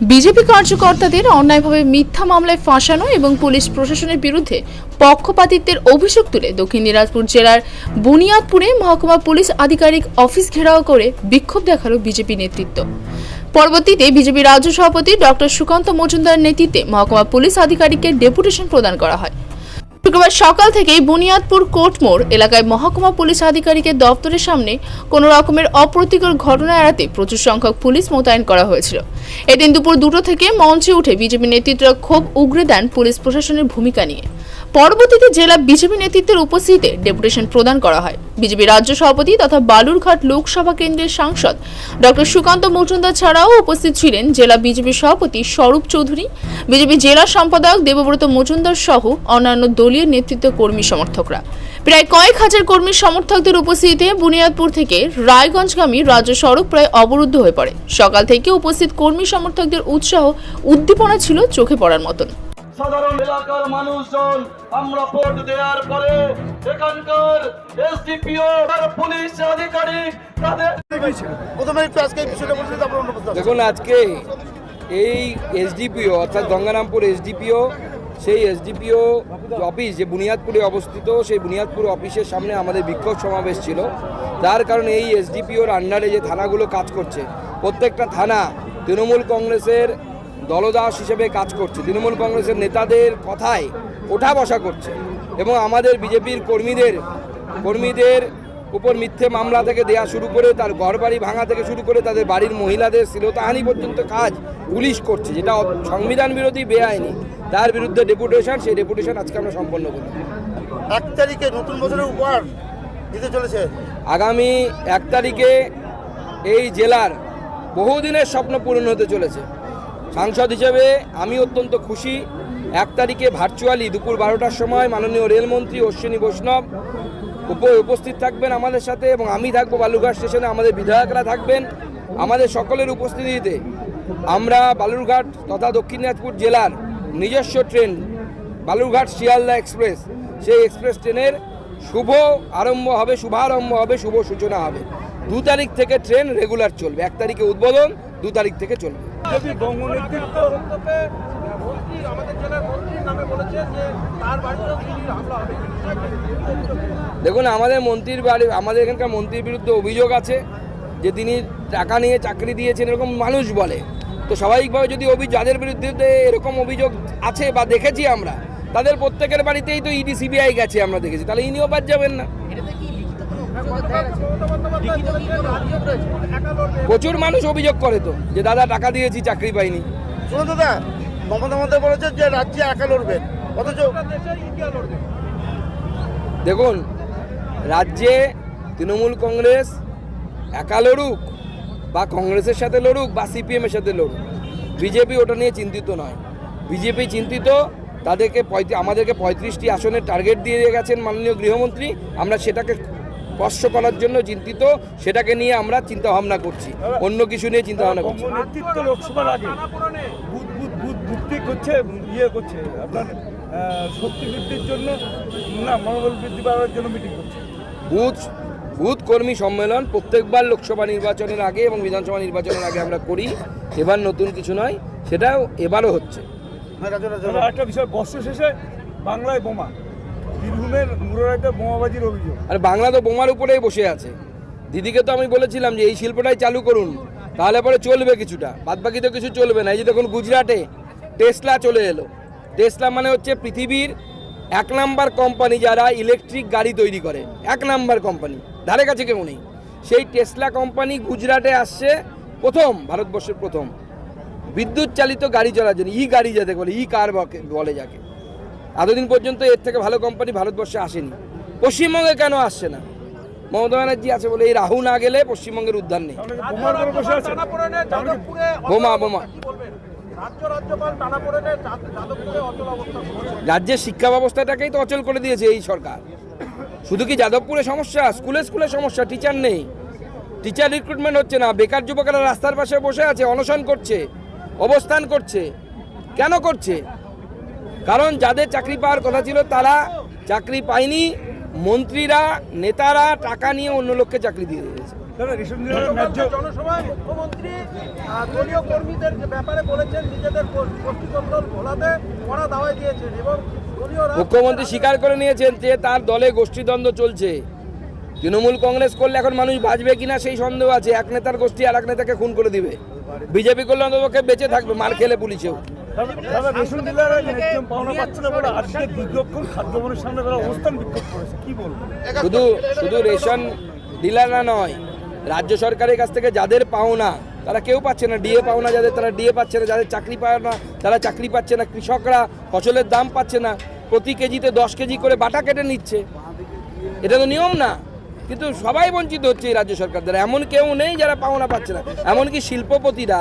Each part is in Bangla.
বিজেপি কার্যকর্তাদের অন্যায়ভাবে মিথ্যা মামলায় ফাঁসানো এবং পুলিশ প্রশাসনের বিরুদ্ধে পক্ষপাতিত্বের অভিযোগ তুলে দক্ষিণ দিনাজপুর জেলার বুনিয়াদপুরে মহকুমা পুলিশ আধিকারিক অফিস ঘেরাও করে বিক্ষোভ দেখাল বিজেপি নেতৃত্ব। পরবর্তীতে বিজেপি রাজ্য সভাপতি ডক্টর সুকান্ত মজুমদার নেতৃত্বে মহকুমা পুলিশ আধিকারিককে ডেপুটেশন প্রদান করা হয়। শুক্রবার সকাল থেকেই বুনিয়াদপুর কোটমোড় এলাকায় মহকুমা পুলিশ আধিকারিকের দপ্তরের সামনে কোনো রকমের অপ্রতিকর ঘটনা এড়াতে প্রচুর সংখ্যক পুলিশ মোতায়েন করা হয়েছিল। এদিন দুপুর দুটো থেকে মঞ্চে উঠে বিজেপি নেতৃত্বরা ক্ষোভ উগরে দেন পুলিশ প্রশাসনের ভূমিকা নিয়ে। পরবর্তীতে জেলা বিজেপি নেতৃত্বের উপস্থিতিতে ডেপুটেশন প্রদান করা হয়। বিজেপি রাজ্য সভাপতি তথা বালুরঘাট লোকসভা কেন্দ্রের সাংসদ ডক্টর সুকান্ত মজুমদার ছাড়াও উপস্থিত ছিলেন জেলা বিজেপি সভাপতি স্বরূপ চৌধুরী, বিজেপি জেলা সম্পাদক দেবব্রত মজুমদার সহ অন্যান্য দলীয় নেতৃত্ব কর্মী সমর্থকরা। প্রায় কয়েক হাজার কর্মী সমর্থকদের উপস্থিতিতে বুনিয়াদপুর থেকে রায়গঞ্জগামী রাজ্য সড়ক প্রায় অবরুদ্ধ হয়ে পড়ে। সকাল থেকে উপস্থিত কর্মী সমর্থকদের উৎসাহ উদ্দীপনা ছিল চোখে পড়ার মতন। সাধারণ এলাকার মানুষজন আমরা ভোট দেওয়ার পরে এখানকার এসডিপিও পুলিশ আধিকারিক তাদের দেখুন আজকে এই এসডিপিও অর্থাৎ গঙ্গারামপুর এসডিপিও সেই এসডিপিও অফিস যে বুনিয়াদপুরে অবস্থিত সেই বুনিয়াদপুর অফিসের সামনে আমাদের বিক্ষোভ সমাবেশ ছিল। যার কারণে এই এসডিপিওর আন্ডারে যে থানাগুলো কাজ করছে প্রত্যেকটা থানা তৃণমূল কংগ্রেসের দলদাস হিসেবে কাজ করছে। তৃণমূল কংগ্রেসের নেতাদের কথায় ওঠা বসা করছে এবং আমাদের বিজেপির কর্মীদের কর্মীদের উপর মিথ্যে মামলা থেকে দেয়া শুরু করে তার ঘরবাড়ি ভাঙা থেকে শুরু করে তাদের বাড়ির মহিলাদের শ্লীলতাহানি পর্যন্ত কাজ পুলিশ করছে যেটা সংবিধান বিরোধী বেআইনি। তার বিরুদ্ধে ডেপুটেশন সেই ডেপুটেশন আজকে আমরা সম্পন্ন করি এক তারিখে নতুন বছরের উপহার দিতে চলেছে। আগামী এক তারিখে এই জেলার বহুদিনের স্বপ্ন পূরণ হতে চলেছে। সাংসদ হিসেবে আমি অত্যন্ত খুশি। এক তারিখে ভার্চুয়ালি দুপুর বারোটার সময় মাননীয় রেলমন্ত্রী অশ্বিনী বৈষ্ণব উপ- উপস্থিত থাকবেন আমাদের সাথে এবং আমি থাকব বালুরঘাট স্টেশনে, আমাদের বিধায়করা থাকবেন আমাদের সকলের উপস্থিতিতে। আমরা বালুরঘাট তথা দক্ষিণ দিনাজপুর জেলার নিজস্ব ট্রেন, বালুরঘাট শিয়ালদা এক্সপ্রেস। সেই এক্সপ্রেস ট্রেনের শুভ আরম্ভ হবে, শুভারম্ভ হবে, শুভ সূচনা হবে। দু তারিখ থেকে ট্রেন রেগুলার চলবে। এক তারিখে উদ্বোধন, দু তারিখ থেকে চলবে। বঙ্গ নেতৃত্ব আমাদের জেলার মন্ত্রীর নামে বলেছে যে তার বাড়িতেও চুরির হামলা হবে। দেখুন আমাদের মন্ত্রীর বাড়ি আমাদের এখানকার মন্ত্রীর বিরুদ্ধে অভিযোগ আছে যে তিনি টাকা নিয়ে চাকরি দিয়েছেন এরকম মানুষ বলে। তো স্বাভাবিকভাবে যদি অভিযোগ যাদের বিরুদ্ধে এরকম অভিযোগ আছে বা দেখেছি আমরা তাদের প্রত্যেকের বাড়িতেই তো ইডি সিবিআই গেছে আমরা দেখেছি। তাহলে ইনিও বাদ যাবেন না। প্রচুর মানুষ অভিযোগ করে তো যে দাদা টাকা দিয়েছি চাকরি পাইনি। শুনুন দাদা মমতা মমতা বলেছে যে রাজ্যে একা লড়বেন অথচ দেখুন রাজ্যে তৃণমূল কংগ্রেস একা লড়ুক বা কংগ্রেসের সাথে লড়ুক বা সিপিএমের সাথে লড়ুক বিজেপি ওটা নিয়ে চিন্তিত নয়। বিজেপি চিন্তিত তাদেরকে পঁয়ত্রিশ আমাদেরকে পঁয়ত্রিশটি আসনের টার্গেট দিয়ে গেছেন মাননীয় গৃহমন্ত্রী আমরা সেটাকে স্পর্শ করার জন্য চিন্তিত সেটাকে নিয়ে আমরা চিন্তা ভাবনা করছি। অন্য কিছু নিয়ে চিন্তা ভাবনা করছি। নেতৃত্ব লোকসভার আগে। করছে ইয়ে করছে আপনার শক্তি বৃদ্ধির জন্য না মনোবল বৃদ্ধি বাড়ার জন্য মিটিং করছে। বুথ বুথ কর্মী সম্মেলন প্রত্যেকবার লোকসভা নির্বাচনের আগে এবং বিধানসভা নির্বাচনের আগে আমরা করি এবার নতুন কিছু নয় সেটাও এবারও হচ্ছে। একটা বিষয় বর্ষ শেষে বাংলায় বোমা। বীরভূমের মুরারাইতে বোমাবাজির অভিযোগ। আর বাংলা তো বোমার উপরেই বসে আছে। দিদিকে তো আমি বলেছিলাম যে, এই শিল্পটাই চালু করুন, তাহলে পরে চলবে কিছুটা। বাদ বাকি তো কিছু চলবে না। এই যে দেখুন, গুজরাটে টেসলা চলে এলো। টেসলা মানে হচ্ছে পৃথিবীর এক নাম্বার কোম্পানি যারা ইলেকট্রিক গাড়ি তৈরি করে। এক নাম্বার কোম্পানি। ধারে কাছে কেউ নেই। সেই টেসলা কোম্পানি গুজরাটে আসছে প্রথম, ভারতবর্ষের প্রথম। বিদ্যুৎ চালিত গাড়ি চলার জন্য, ই গাড়ি যাতে বলে, ই কার বলে যাকে। এতদিন পর্যন্ত এর থেকে ভালো কোম্পানি ভারতবর্ষে আসেনি। পশ্চিমবঙ্গে কেন আসছে না? মমতা ব্যানার্জি আছে বলে এই রাহু না গেলে পশ্চিমবঙ্গের উদ্ধার নেই। বোমা বোমা। রাজ্য রাজ্যপাল টানা পড়ে যাদবপুরে অচল অবস্থা রাজ্যের শিক্ষা ব্যবস্থাটাকেই তো অচল করে দিয়েছে এই সরকার। শুধু কি যাদবপুরে সমস্যা? স্কুলে স্কুলে সমস্যা টিচার নেই। টিচার রিক্রুটমেন্ট হচ্ছে না। বেকার যুবকেরা রাস্তার পাশে বসে আছে অনশন করছে অবস্থান করছে। কেন করছে? কারণ যাদের চাকরি পাওয়ার কথা ছিল তারা চাকরি পায়নি মন্ত্রীরা নেতারা টাকা নিয়ে অন্য লোককে চাকরি দিয়ে দিয়েছে। মুখ্যমন্ত্রী আহ, দলীয় কর্মীদের যে ব্যাপারে বলেছেন নিজেদের গো- গোষ্ঠীদ্বন্দ্ব ঘোলাতে কড়া দাওয়াই দিয়েছেন এবং দলীয় রাজনীতি- মুখ্যমন্ত্রী স্বীকার করে নিয়েছেন যে তার দলে গোষ্ঠীদ্বন্দ্ব চলছে। তৃণমূল কংগ্রেস করলে এখন মানুষ বাঁচবে কিনা সেই সন্দেহ আছে। এক নেতার গোষ্ঠী আর এক নেতাকে খুন করে দিবে। বিজেপি করলে অন্তপক্ষে বেঁচে থাকবে মার খেলে পুলিশেও। দাদা, রেশন পাওনা পাচ্ছে না বলে আজকে সামনে তারা অবস্থান বিক্ষোভ করেছে। কি বলব? শুধু শুধু রেশন ডিলাররা নয় রাজ্য সরকারের কাছ থেকে যাদের পাওনা তারা কেউ পাচ্ছে না। ডিএ পাওনা যাদের তারা ডিএ পাচ্ছে না। যাদের চাকরি পায় না তারা চাকরি পাচ্ছে না। কৃষকরা ফসলের দাম পাচ্ছে না। প্রতি কেজিতে দশ কেজি করে বাটা কেটে নিচ্ছে। এটা তো নিয়ম না। কিন্তু সবাই বঞ্চিত হচ্ছে এই রাজ্য সরকার দ্বারা। এমন কেউ নেই যারা পাওনা পাচ্ছে না। এমনকি শিল্পপতিরা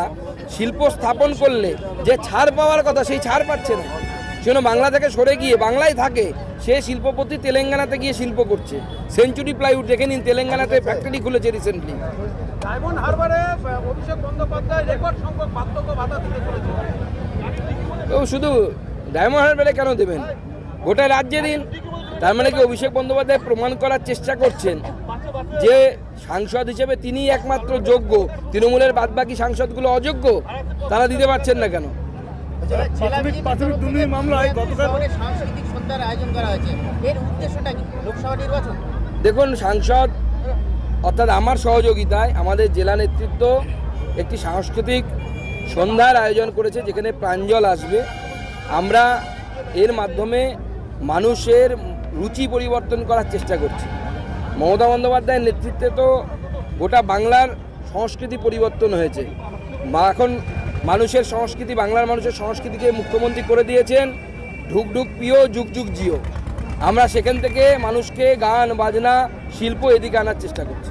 শিল্প স্থাপন করলে যে ছাড় পাওয়ার কথা সেই ছাড় পাচ্ছে না। সেজন্য বাংলা থেকে সরে গিয়ে বাংলায় থাকে সে শিল্পপতি তেলেঙ্গানাতে গিয়ে শিল্প করছে। সেঞ্চুরি প্লাইউড দেখে নিন তেলেঙ্গানাতে ফ্যাক্টরি খুলেছে রিসেন্টলি ডায়মন্ড হারবারে অভিষেক বন্দ্যোপাধ্যায় রেকর্ড সংখ্যক বার্ধক্য ভাতা দিতে চলেছে। ও শুধু ডায়মন্ড হারবারে কেন দেবেন? গোটা রাজ্যে দিন তার মানে কি অভিষেক বন্দ্যোপাধ্যায় প্রমাণ করার চেষ্টা করছেন যে সাংসদ হিসেবে তিনি একমাত্র যোগ্য তৃণমূলের বাদবাকি সাংসদগুলো অযোগ্য তারা দিতে পারছেন না কেন? প্রাথমিক প্রাথমিক দুর্নীতি মামলায় গতকাল শহরে সাংস্কৃতিক সন্ধ্যার আয়োজন করা হয়েছে। এর উদ্দেশ্যটা কি? লোকসভা নির্বাচন? দেখুন সাংসদ অর্থাৎ আমার সহযোগিতায় আমাদের জেলা নেতৃত্ব একটি সাংস্কৃতিক সন্ধ্যার আয়োজন করেছে যেখানে প্রাঞ্জল আসবে। আমরা এর মাধ্যমে মানুষের রুচি পরিবর্তন করার চেষ্টা করছে। মমতা বন্দ্যোপাধ্যায়ের নেতৃত্বে তো গোটা বাংলার সংস্কৃতি পরিবর্তন হয়েছে। এখন মানুষের সংস্কৃতি, বাংলার মানুষের সংস্কৃতিকে মুখ্যমন্ত্রী করে দিয়েছেন ঢুক ঢুক পিও যুগ যুগ জিও। আমরা সেখান থেকে মানুষকে গান, বাজনা, শিল্প এদিকে আনার চেষ্টা করছি।